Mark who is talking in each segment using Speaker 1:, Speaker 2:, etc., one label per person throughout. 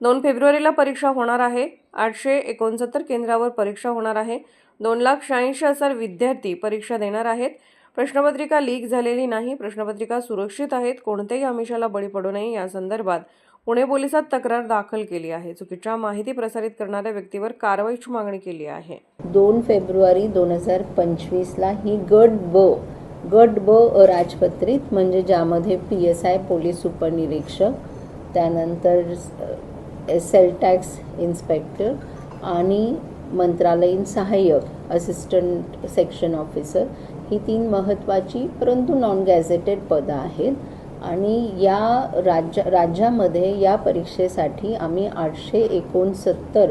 Speaker 1: दोन फेब्रुवारीला परीक्षा होणार आहे. आठशे एकोणसत्तर केंद्रावर परीक्षा होणार आहे. दोन लाख शहाऐंशी हजार विद्यार्थी परीक्षा देणार आहेत. प्रश्नपत्रिका लीक झालेली नाही. प्रश्नपत्रिका सुरक्षित आहेत. कोणत्याही आमिषाला बळी पडू नये. या संदर्भात पुणे पोलिसात तक्रार दाखल केली आहे. चुकीच्या माहिती प्रसारित करणाऱ्या व्यक्तीवर कारवाईची मागणी केली आहे.
Speaker 2: दोन फेब्रुवारी दोन हजार पंचवीसला ही गट ब गट ब अराजपत्रित म्हणजे ज्यामध्ये पी एस आय पोलीस उपनिरीक्षक त्यानंतर सेल टॅक्स इन्स्पेक्टर आणि मंत्रालयीन सहाय्यक असिस्टंट सेक्शन ऑफिसर ही तीन महत्त्वाची परंतु नॉन गॅझेटेड पदं आहेत. आणि या राज्य राज्यामध्ये या परीक्षेसाठी आम्ही आठशे एकोणसत्तर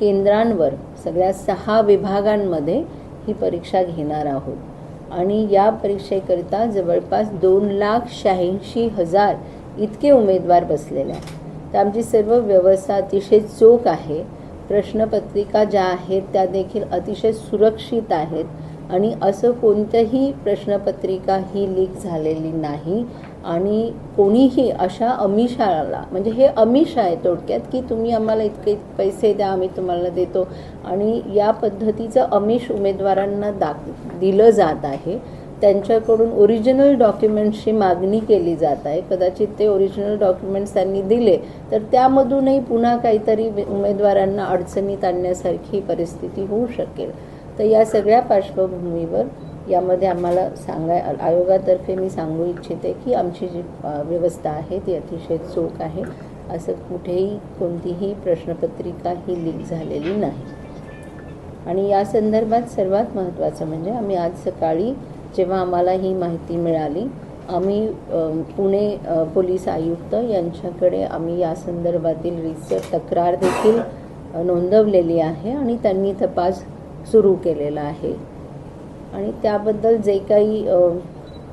Speaker 2: केंद्रांवर सगळ्या सहा विभागांमध्ये ही परीक्षा घेणार आहोत. आणि या परीक्षेकरिता जवळपास दोन लाख शहाऐंशी हजार इतके उमेदवार बसलेले आहेत. तर आमची सर्व व्यवस्था अतिशय चोख आहे. प्रश्नपत्रिका ज्या आहेत त्या देखील अतिशय सुरक्षित आहेत आणि असं कोणतंही प्रश्नपत्रिका ही लीक झालेली नाही आणि कोणीही अशा अमिषाला म्हणजे हे अमिष आहे थोडक्यात की तुम्ही आम्हाला इतके पैसे द्या आम्ही तुम्हाला देतो आणि या पद्धतीचं अमिष उमेदवारांना दाख दिलं जात आहे. त्यांच्याकडून ओरिजिनल डॉक्युमेंट्सची मागणी केली जात आहे. कदाचित ते ओरिजिनल डॉक्युमेंट्स त्यांनी दिले तर त्यामधूनही पुन्हा काहीतरी उमेदवारांना अडचणीत आणण्यासारखी परिस्थिती होऊ शकेल. तर या सगळ्या पार्श्वभूमीवर यामध्ये आम्हाला सांगाय आयोगातर्फे मी सांगू इच्छिते की आमची जी व्यवस्था आहे ती अतिशय चोख आहे. असं कुठेही कोणतीही प्रश्नपत्रिका ही लीक झालेली नाही. आणि या संदर्भात सर्वात महत्त्वाचं म्हणजे आम्ही आज सकाळी जेव्हा आम्हाला ही माहिती मिळाली आम्ही पुणे पोलीस आयुक्त यांच्याकडे आम्ही या संदर्भातील रिसर्च तक्रार देखील नोंदवलेली आहे आणि त्यांनी तपास सुरू केलेला आहे. आणि त्याबद्दल जे काही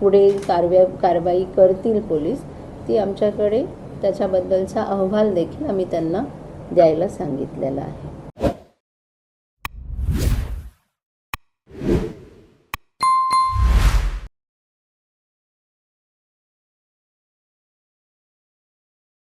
Speaker 2: पुढे कारव्या कारवाई करतील पोलीस ती आमच्याकडे त्याच्याबद्दलचा अहवाल देखील आम्ही त्यांना द्यायला सांगितलेला आहे.